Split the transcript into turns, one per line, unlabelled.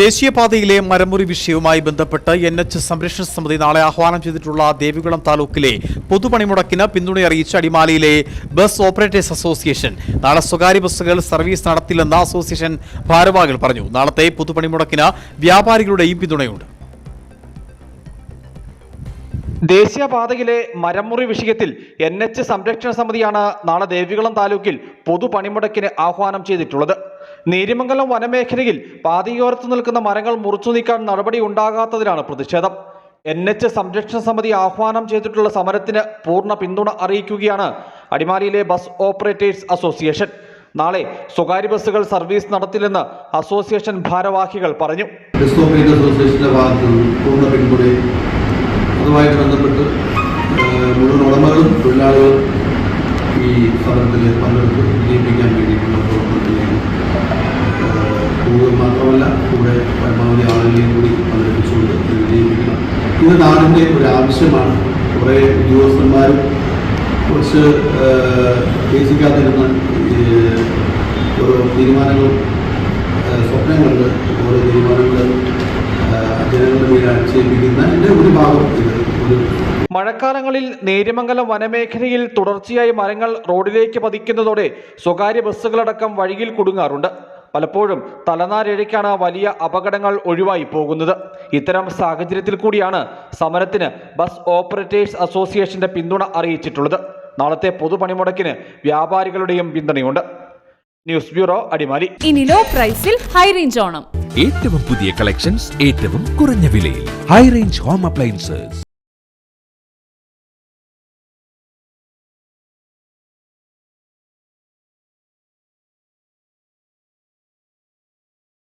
ദേശീയപാതയിലെ മരമുറി വിഷയവുമായി ബന്ധപ്പെട്ട് എൻ എച്ച് സംരക്ഷണ സമിതി നാളെ ആഹ്വാനം ചെയ്തിട്ടുള്ള ദേവികുളം താലൂക്കിലെ പൊതുപണിമുടക്കിന് പിന്തുണ അറിയിച്ച് അടിമാലിയിലെ ബസ് ഓപ്പറേറ്റേഴ്സ് അസോസിയേഷൻ. നാളെ സ്വകാര്യ ബസ്സുകൾ സർവീസ് നടത്തില്ലെന്ന് അസോസിയേഷൻ ഭാരവാഹികൾ പറഞ്ഞു. നാളത്തെ പൊതുപണിമുടക്കിന് വ്യാപാരികളുടെയും പിന്തുണയുണ്ട്.
ദേശീയപാതയിലെ മരമുറി വിഷയത്തിൽ എൻ എച്ച് സംരക്ഷണ സമിതിയാണ് നാളെ ദേവികുളം താലൂക്കിൽ പൊതുപണിമുടക്കിന് ആഹ്വാനം ചെയ്തിട്ടുള്ളത്. നേരിമംഗലം വനമേഖലയിൽ പാതയോരത്ത് നിൽക്കുന്ന മരങ്ങൾ മുറിച്ചു നീക്കാൻ നടപടി ഉണ്ടാകാത്തതിലാണ് പ്രതിഷേധം. എൻ എച്ച് സംരക്ഷണ സമിതി ആഹ്വാനം ചെയ്തിട്ടുള്ള സമരത്തിന് പൂർണ പിന്തുണ അറിയിക്കുകയാണ് അടിമാലിയിലെ ബസ് ഓപ്പറേറ്റേഴ്സ് അസോസിയേഷൻ. നാളെ സ്വകാര്യ ബസ്സുകൾ സർവീസ് നടത്തില്ലെന്ന് അസോസിയേഷൻ ഭാരവാഹികൾ പറഞ്ഞു.
അതുമായിട്ട് ബന്ധപ്പെട്ട് മുഴുവൻ ഉടമകളും തൊഴിലാളികളും ഈ സമരത്തിൽ പങ്കെടുത്ത് വിജയിപ്പിക്കാൻ വേണ്ടിയിട്ടുള്ള പ്രവർത്തനത്തിലേക്ക് കൂടുതൽ മാത്രമല്ല കൂടെ പരമാവധി ആളുകളെയും കൂടി പങ്കെടുപ്പിച്ചുകൊണ്ട് ഇത് വിജയിപ്പിക്കണം. ഇത് നാടിന്റെ ഒരു ആവശ്യമാണ്. കുറേ ഉദ്യോഗസ്ഥന്മാരും കുറച്ച് ഉദ്ദേശിക്കാതിരുന്ന ഓരോ തീരുമാനങ്ങളും സ്വപ്നങ്ങളുണ്ട് ഓരോ തീരുമാനങ്ങൾ ജനങ്ങളുടെ മേലെ അടിച്ചേൽപ്പിക്കുന്ന എന്റെ ഒരു ഭാഗം ഇത്.
മഴക്കാലങ്ങളിൽ നേര്യമംഗലം വനമേഖലയിൽ തുടർച്ചയായി മരങ്ങൾ റോഡിലേക്ക് പതിക്കുന്നതോടെ സ്വകാര്യ ബസ്സുകളടക്കം വഴിയിൽ കുടുങ്ങാറുണ്ട്. പലപ്പോഴും തലനാരിഴയ്ക്കാണ് വലിയ അപകടങ്ങൾ ഒഴിവായി പോകുന്നത്. ഇത്തരം സാഹചര്യത്തിൽ കൂടിയാണ് സമരത്തിന് ബസ് ഓപ്പറേറ്റേഴ്സ് അസോസിയേഷന്റെ പിന്തുണ അറിയിച്ചിട്ടുള്ളത്. നാളത്തെ പൊതുപണിമുടക്കിന് വ്യാപാരികളുടെയും പിന്തുണയുണ്ട്. News bureau Adimali.
ഇനി ലോ പ്രൈസിൽ ഹൈ റേഞ്ച് ഓണം.
ഏറ്റവും പുതിയ കളക്ഷൻസ് ഏറ്റവും കുറഞ്ഞ വിലയിൽ. High range home appliances